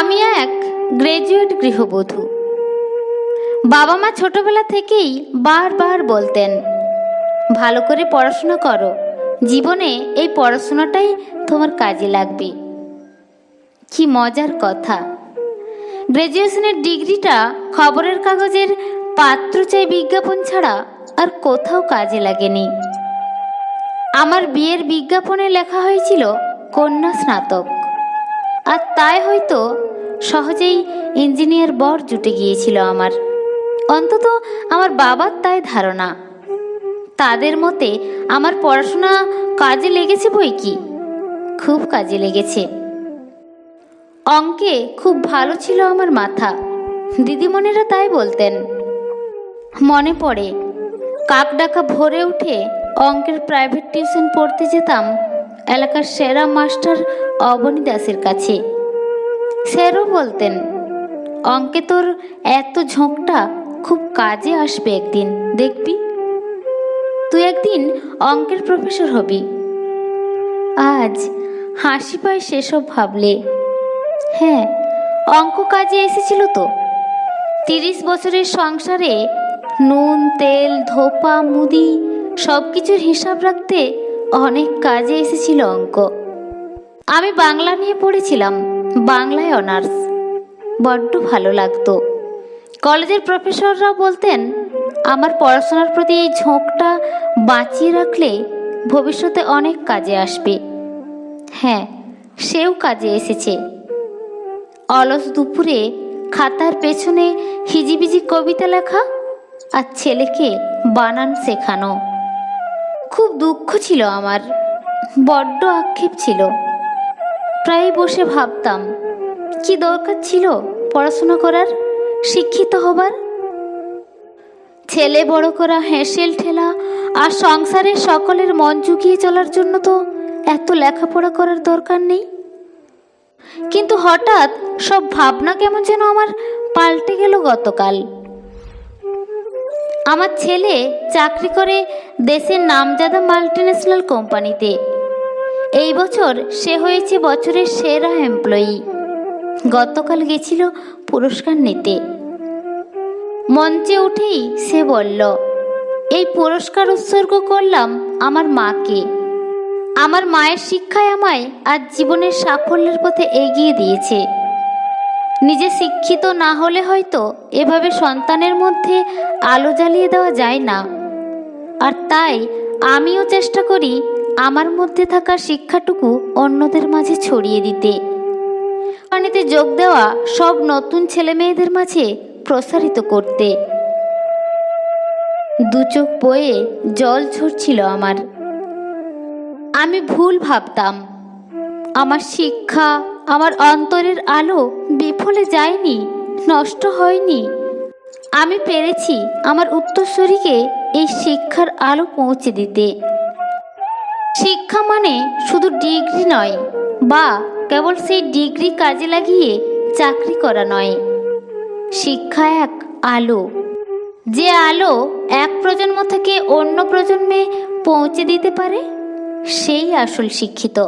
আমি এক গ্রাজুয়েট গৃহবধূ। বাবা মা ছোটবেলা থেকেই বারবার বলতেন, ভালো করে পড়াশোনা করো, জীবনে এই পড়াশোনাটাই তোমার কাজে লাগবে। কি মজার কথা। গ্র্যাজুয়েশনের ডিগ্রিটা খবরের কাগজের পাত্র চাই বিজ্ঞাপন ছাড়া আর কোথাও কাজে লাগেনি। আমার বিয়ের বিজ্ঞাপনে লেখা হয়েছিল কন্যা স্নাতক। আর তাই হয়তো সহজেই ইঞ্জিনিয়ার বর জুটে গিয়েছিল আমার। অন্তত আমার বাবার তাই ধারণা। তাদের মতে আমার পড়াশোনা কাজে লেগেছে বই কি? খুব কাজে লেগেছে। অঙ্কে খুব ভালো ছিল আমার মাথা। দিদিমণিরা তাই বলতেন। মনে পড়ে, কাক ডাকা ভোরে উঠে অঙ্কের প্রাইভেট টিউশন পড়তে যেতাম। এলাকার সেরা মাস্টার অবনী দাসের কাছে। স্যারও বলতেন, অঙ্কে তোর এত ঝোঁকটা খুব কাজে আসবে একদিন, দেখবি? তুই একদিন অঙ্কের প্রফেসর হবি। আজ হাসি পায় সেসব ভাবলে। হ্যাঁ অঙ্ক কাজে এসেছিল তো। তিরিশ বছরের সংসারে নুন, তেল, ধোপা, মুদি সব কিছুর হিসাব রাখতে অনেক কাজে এসেছিল অঙ্ক। আমি বাংলা নিয়ে পড়েছিলাম, বাংলায় অনার্স। বড্ড ভালো লাগতো। কলেজের প্রফেসররা বলতেন, আমার পড়াশোনার প্রতি এই ঝোঁকটা বাঁচিয়ে রাখলে ভবিষ্যতে অনেক কাজে আসবে। হ্যাঁ সেও কাজে এসেছে। অলস দুপুরে খাতার পেছনে হিজিবিজি কবিতা লেখা আর ছেলেকে বানান শেখানো। খুব দুঃখ ছিল আমার। বড্ড আক্ষেপ ছিল। প্রায় বসে ভাবতাম, কি দরকার ছিল পড়াশোনা করার, শিক্ষিত হবার? ছেলে বড় করা, হেঁসেল ঠেলা আর সংসারের সকলের মন ঝুঁকিয়ে চলার জন্য তো এত লেখাপড়া করার দরকার নেই। কিন্তু হঠাৎ সব ভাবনা কেমন যেন আমার পাল্টে গেল গতকাল। আমার ছেলে চাকরি করে দেশের নামজাদা মাল্টিন্যাশনাল কোম্পানিতে এই বছর সে হয়েছে বছরের সেরা এমপ্লয়ি গতকাল গেছিল পুরস্কার নিতে। মঞ্চে উঠেই সে বলল, এই পুরস্কার উৎসর্গ করলাম আমার মাকে। আমার মায়ের শিক্ষায় আমায় আজ জীবনের সাফল্যের পথে এগিয়ে দিয়েছে। নিজে শিক্ষিত না হলে হয়তো এভাবে সন্তানের মধ্যে আলো জ্বালিয়ে দেওয়া যায় না। আর তাই আমিও চেষ্টা করি আমার মধ্যে থাকা শিক্ষাটুকু অন্যদের মাঝে ছড়িয়ে দিতে। পানিতে যোগ দেওয়া সব নতুন ছেলে মেয়েদের মাঝে প্রসারিত করতে। দু চোখ বয়ে জল ঝরছিল আমার। আমি ভুল ভাবতাম। আমার শিক্ষা আমার অন্তরের আলো বিফলে যায়নি, নষ্ট হয়নি। আমি পেরেছি আমার উত্তরস্বরীকে এই শিক্ষার আলো পৌঁছে দিতে। শিক্ষা মানে শুধু ডিগ্রি নয়, বা কেবল সেই ডিগ্রি কাজে লাগিয়ে চাকরি করা নয়। শিক্ষা এক আলো। যে আলো এক প্রজন্ম থেকে অন্য প্রজন্মে পৌঁছে দিতে পারে, সেই আসল শিক্ষিত।